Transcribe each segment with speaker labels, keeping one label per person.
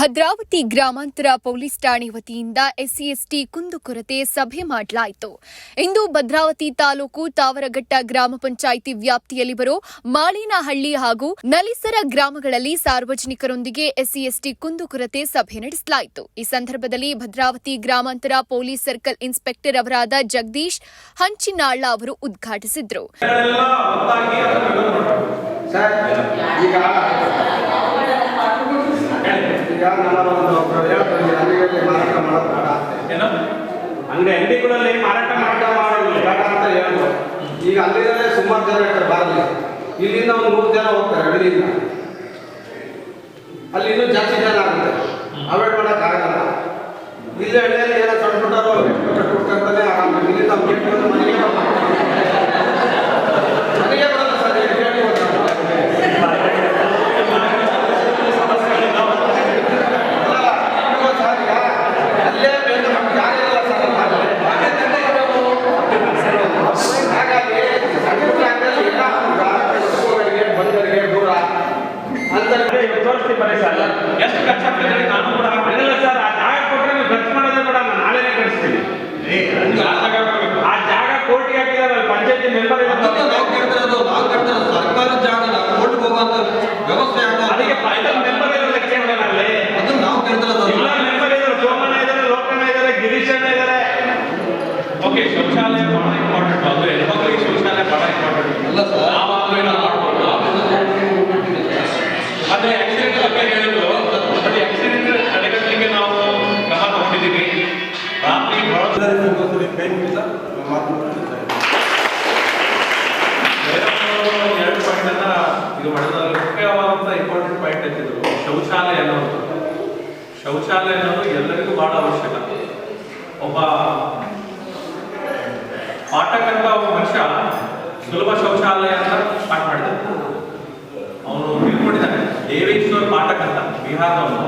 Speaker 1: ಭದ್ರಾವತಿ ಗ್ರಾಮಾಂತರ ಪೊಲೀಸ್ ಠಾಣೆ ವತಿಯಿಂದ ಎಸ್ಸಿ ಎಸ್ಟಿ ಕುಂದುಕೊರತೆ ಸಭೆ ಮಾಡಲಾಯಿತು. ಇಂದು ಭದ್ರಾವತಿ ತಾಲೂಕು ತಾವರಘಟ್ಟ ಗ್ರಾಮ ಪಂಚಾಯಿತಿ ವ್ಯಾಪ್ತಿಯಲ್ಲಿ ಬರೋ ಮಾಳಿನಹಳ್ಳಿ ಹಾಗೂ ನಲಿಸರ ಗ್ರಾಮಗಳಲ್ಲಿ ಸಾರ್ವಜನಿಕರೊಂದಿಗೆ ಎಸ್ಸಿ ಎಸ್ಟಿ ಕುಂದುಕೊರತೆ ಸಭೆ ನಡೆಸಲಾಯಿತು. ಈ ಸಂದರ್ಭದಲ್ಲಿ ಭದ್ರಾವತಿ ಗ್ರಾಮಾಂತರ ಪೊಲೀಸ್ ಸರ್ಕಲ್ ಇನ್ಸ್ಪೆಕ್ಟರ್ ಅವರಾದ ಜಗದೀಶ್ ಹಂಚಿನಾಳ ಅವರು ಉದ್ಘಾಟಿಸಿದ್ರು.
Speaker 2: ಏನು? ಅಂಗಡಿ ಅಂಗಡಿಗಳಲ್ಲಿ ಮಾರಾಟ
Speaker 3: ಮಾರಾಟ
Speaker 2: ಮಾಡೋದು
Speaker 3: ಬೇಡ ಅಂತ ಹೇಳಿದ್ರು ಈಗ ಅಲ್ಲಿಂದಲೇ ಸುಮಾರು ಜನ ಇರ್ತಾರೆ ಬಾರಲ್ಲಿ. ಇಲ್ಲಿಂದ ಒಂದು ಮೂರು ಜನ ಹೋಗ್ತಾರೆ ಅಂಗಡಿಯಿಂದ. ಅಲ್ಲಿ ಇನ್ನೂ ಜಾಸ್ತಿ ಜನ ಆಗುತ್ತೆ. ಅವಾಯ್ಡ್ ಮಾಡೋಕ್ಕಾಗಲ್ಲ ಇಲ್ಲಿ ಹಳ್ಳಿಯಲ್ಲಿ
Speaker 2: ಶೌಚಾಲಯ ಅನ್ನೋದು ಶೌಚಾಲಯ ಅನ್ನೋದು ಎಲ್ಲರಿಗೂ ಬಹಳ ಅವಶ್ಯಕ. ಒಬ್ಬ ಪಾಠಕಂತ ಒಬ್ಬ ಮನುಷ್ಯ ಸುಲಭ ಶೌಚಾಲಯ ಅಂತ ಸ್ಟಾರ್ಟ್ ಮಾಡಿದ. ಅವನು ತಿಳ್ಕೊಂಡಿದ್ದಾನೆ, ದೇವೇಶ್ವರ್ ಪಾಠಕ್ ಅಂತ ಬಿಹಾರದವನು.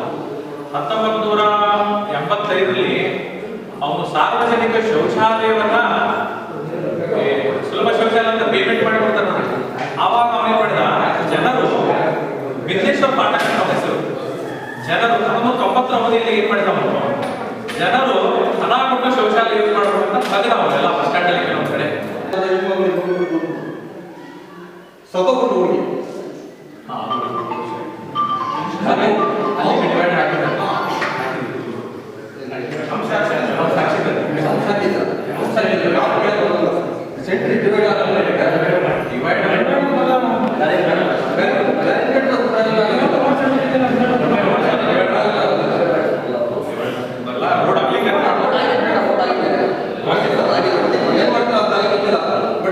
Speaker 2: ಹತ್ತೊಂಬತ್ತು ನೂರ ಎಂಬತ್ತೈದರಲ್ಲಿ ಅವನು ಸಾರ್ವಜನಿಕ ಶೌಚಾಲಯವನ್ನ ಸುಲಭ ಶೌಚಾಲಯ ಅಂತ ಪೇಮೆಂಟ್ ಮಾಡಿ ಕೊಡ್ತಾನೆ ಆವಾಗ ಅವನೇನ್ ಮಾಡಿದ? ಜನರು ವಿಘ್ನೇಶ್ವರ್ ಪಾಠಕ್ ಅಂತ ಜನರು ಹತ್ತೊಂಬತ್ತು ತೊಂಬತ್ತರ ಅವಧಿಯಲ್ಲಿ ಏನ್ ಮಾಡಿದ ಜನರು ಹಣ ಕೊಟ್ಟು ಶೌಚಾಲಯ ಯೂಸ್ ಮಾಡಬೇಕು ಅಂತ ಅವನೆಲ್ಲ ಬಸ್ ಸ್ಟ್ಯಾಂಡ್ ಅಲ್ಲಿ ಕೆಲವೊಂದು ಕಡೆ.
Speaker 4: ಸೊಬಗು ಹುಡುಗಿ
Speaker 2: ಹಾ, ಅದೇ, ಅಲ್ಲಿ divide ಹಾಕಿದ್ದಾರೆ. ಅಂಶ ಅಂಶ ಹಾಕಿದ್ದಾರೆ.
Speaker 4: ಸೆಂಟ್ರಿ ಡಿವೈಡ್
Speaker 2: Divide ಬರಲ್ಲ, road ಅಗಲೀಕರಣ ಮಾಡ್ಬೋದು.
Speaker 4: ಏನ್ ಮಾಡ್ತಾರೆ ಅಂತ ನನಗೆ ಗೊತ್ತಿಲ್ಲ ಬಟ್ ನಮ್ಗೆ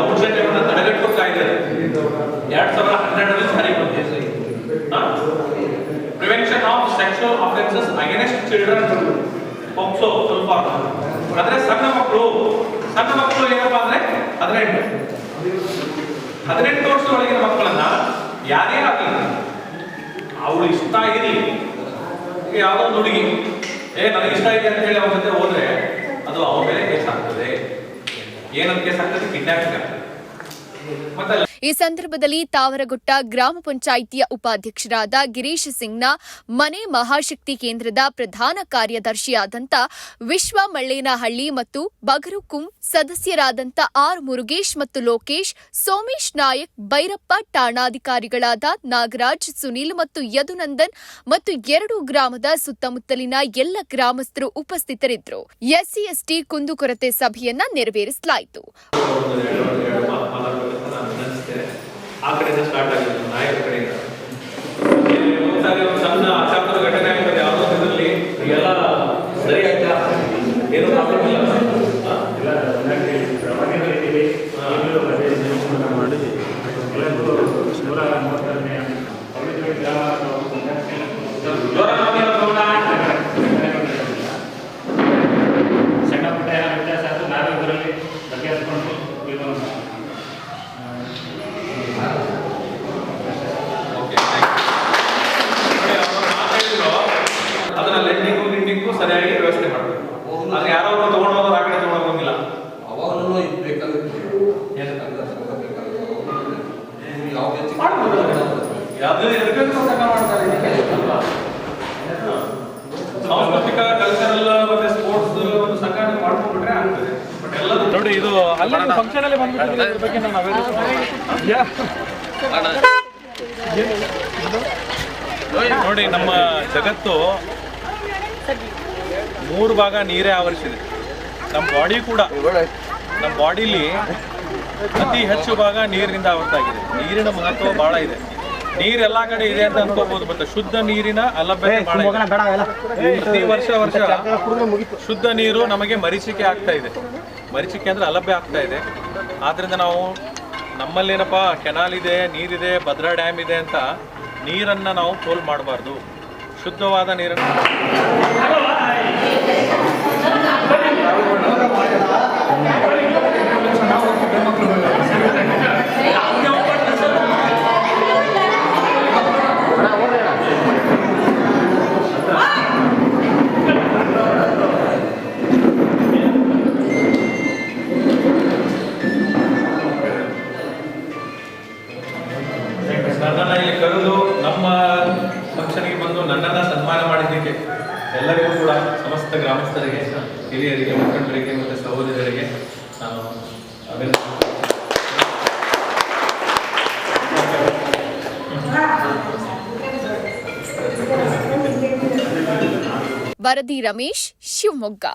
Speaker 2: ದೌರ್ಜನ್ಯವನ್ನು ತಡೆಗಟ್ಟುವ ಕಾಯ್ದೆ ಎರಡ್ ಸಾವಿರದ ಹನ್ನೆರಡರಲ್ಲಿ ಜಾರಿ ಬಂದಿದೆ. Prevention of sexual offences against children POCSO ಸ್ವಲ್ಪ. ಆದ್ರೆ ಸಣ್ಣ ಮಕ್ಕಳು ಸಣ್ಣ ಮಕ್ಕಳು ಏನಪ್ಪ ಅಂದ್ರೆ ಹದಿನೆಂಟು. ಹದಿನೆಂಟು ವರ್ಷ ಒಳಗಿನ ಮಕ್ಕಳನ್ನ ಯಾರೇ ಆಗಲಿ, ಅವಳು ಇಷ್ಟ ಇರಲಿ. ಯಾವುದೋ ಒಂದು ಹುಡುಗಿ, ಏ, ನನಗೆ ಇಷ್ಟ ಇದೆ ಅಂತ ಹೇಳಿ ಅವನ ಜೊತೆ ಹೋದ್ರೆ ಅದು ಅವನ ಮೇಲೆ ಕೇಸ್ ಏನಂತ ಕೇಸ್ ಆಗ್ತದೆ ಕಿಡ್ನಾಪಿಂಗ್ ಆಗ್ತದೆ. ಮತ್ತೆ
Speaker 1: ಈ ಸಂದರ್ಭದಲ್ಲಿ ತಾವರಗುಟ್ಟ ಗ್ರಾಮ ಪಂಚಾಯಿತಿಯ ಉಪಾಧ್ಯಕ್ಷರಾದ ಗಿರೀಶ್ ಸಿಂಗ್ನ ಮನೆ ಮಹಾಶಕ್ತಿ ಕೇಂದ್ರದ ಪ್ರಧಾನ ಕಾರ್ಯದರ್ಶಿಯಾದಂಥ ವಿಶ್ವ ಮಳ್ಳೇನಹಳ್ಳಿ ಮತ್ತು ಬಗರುಕುಂ ಸದಸ್ಯರಾದಂಥ ಆರ್ ಮುರುಗೇಶ್ ಮತ್ತು ಲೋಕೇಶ್, ಸೋಮೇಶ್ ನಾಯಕ್, ಭೈರಪ್ಪ ಠಾಣಾಧಿಕಾರಿಗಳಾದ ನಾಗರಾಜ್, ಸುನೀಲ್ ಮತ್ತು ಯದುನಂದನ್ ಮತ್ತು ಎರಡು ಗ್ರಾಮದ ಸುತ್ತಮುತ್ತಲಿನ ಎಲ್ಲ ಗ್ರಾಮಸ್ಥರು ಉಪಸ್ಥಿತರಿದ್ದರು. ಎಸ್ಸಿ, ಎಸ್ಟಿ ಕುಂದುಕೊರತೆ ಸಭೆಯನ್ನ ನೆರವೇರಿಸಲಾಯಿತು
Speaker 2: ಒಂದು ಎರಡು ಎರಡು ಮಾ- ಮಾತಾಡ್ಬೇಕು ಅಂತ ನಾನು ಅನಿಸ್ತೇನೆ ಆ ಕಡೆಯಿಂದ ಸ್ಟಾರ್ಟ್ ಆಗಿದ್ದು ನಾಯಕರ ಕಡೆಯಿಂದ ಇಲ್ಲಿ ಒಂದ್ಸಾರಿ ಒಂದು ಸಣ್ಣ ಅಚಾತುರ ಘಟನೆ ಆಗ್ತದೆ ಯಾವುದೋ ಒಂದು ಇದರಲ್ಲಿ ಎಲ್ಲ ಸರಿ ಆಗ್ತಾ ಏನು ಪ್ರಾಬ್ಲಮ್ ಇಲ್ಲ ಹಾ? ಹಾ.
Speaker 5: ಅದನ್ನ ಲೆಂಡಿಂಗು ಗಿಂಡಿಂಗು ಸರಿಯಾಗಿ ವ್ಯವಸ್ಥೆ ಮಾಡಬೇಕು ಆದ್ರೆ ಯಾರೋ ಒಬ್ರು ತಗೊಂಡು ಹೋಗೋರು ಆ ಕಡೆ ತಗೊಂಡು ಹೋಗಂಗಿಲ್ಲ
Speaker 4: ಅವಾಗಲೂ ಇದು ಬೇಕಾಗಿತ್ತು
Speaker 5: ಏನು?
Speaker 4: ಎಲ್ಲ ಸಂಘ ಬೇಕಾಗಿತ್ತು. ಇವ್ರು ಯಾವುದೇ ಚಿಕ್ಕ
Speaker 5: ಮಾಡ್ಬೋದು. ಯಾವ್ದು ಎದಕ್ಕೆ ಸಂಘ ಮಾಡ್ತಾರೆ ಸಾಂಸ್ಕೃತಿಕ ಕಲ್ಚರಲ್ ಮತ್ತೆ ಸ್ಪೋರ್ಟ್ಸ್ ಒಂದು ಸಂಘ ನೀವು ಮಾಡ್ಕೊಂಡ್ಬಿಟ್ರೆ ಆಗ್ತದೆ ಬಟ್ ಎಲ್ಲದೂ
Speaker 2: ನೋಡಿ ಇದು ಅಲ್ಲ ಫಂಕ್ಷನ್ ಅಲ್ಲಿ ಬಂದ್ಬಿಟ್ಟಿದ್ರೆ ಇದ್ರ ಬಗ್ಗೆ ನಾನು ಅವೇರ್ನೆಸ್ ನೋಡಿ ನಮ್ಮ ಜಗತ್ತು ಮೂರು ಭಾಗ ನೀರೇ ಆವರಿಸಿದೆ. ನಮ್ಮ ಬಾಡಿ ಕೂಡ. ನಮ್ಮ ಬಾಡಿಲಿ ಅತಿ ಹೆಚ್ಚು ಭಾಗ ನೀರಿನಿಂದ ಆವರ್ತಾಗಿದೆ. ನೀರಿನ ಮಹತ್ವ ಬಹಳ ಇದೆ. ನೀರ್ ಎಲ್ಲಾ ಕಡೆ ಇದೆ ಅಂತ ಅನ್ಕೋಬಹುದು ಮತ್ತೆ ಶುದ್ಧ ನೀರಿನ ಅಲಭ್ಯತೆ ಪ್ರತಿ ವರ್ಷ ವರ್ಷ ಶುದ್ಧ ನೀರು ನಮಗೆ ಮರೀಚಿಕೆ ಆಗ್ತಾ ಇದೆ. ಮರೀಚಿಕೆ ಕೇಂದ್ರ ಅಲಭ್ಯ ಆಗ್ತಾ ಇದೆ. ಆದ್ದರಿಂದ ನಾವು ನಮ್ಮಲ್ಲೇನಪ್ಪ, ಕೆನಾಲ್ ಇದೆ, ನೀರಿದೆ, ಭದ್ರಾ ಡ್ಯಾಮ್ ಇದೆ ಅಂತ ನೀರನ್ನ ನಾವು ಪೋಲ್ ಮಾಡಬಾರ್ದು. ಶುದ್ಧವಾದ ನೀರನ್ನು ಎಲ್ಲರಿಗೂ ಕೂಡ ಸಮಸ್ತ ಗ್ರಾಮಸ್ಥರಿಗೆ ಹಿರಿಯರಿಗೆ ಮುಖಂಡರಿಗೆ ಮತ್ತು ಸಹೋದರರಿಗೆ ನಾನು
Speaker 1: ವರದಿ ರಮೇಶ್ ಶಿವಮೊಗ್ಗ.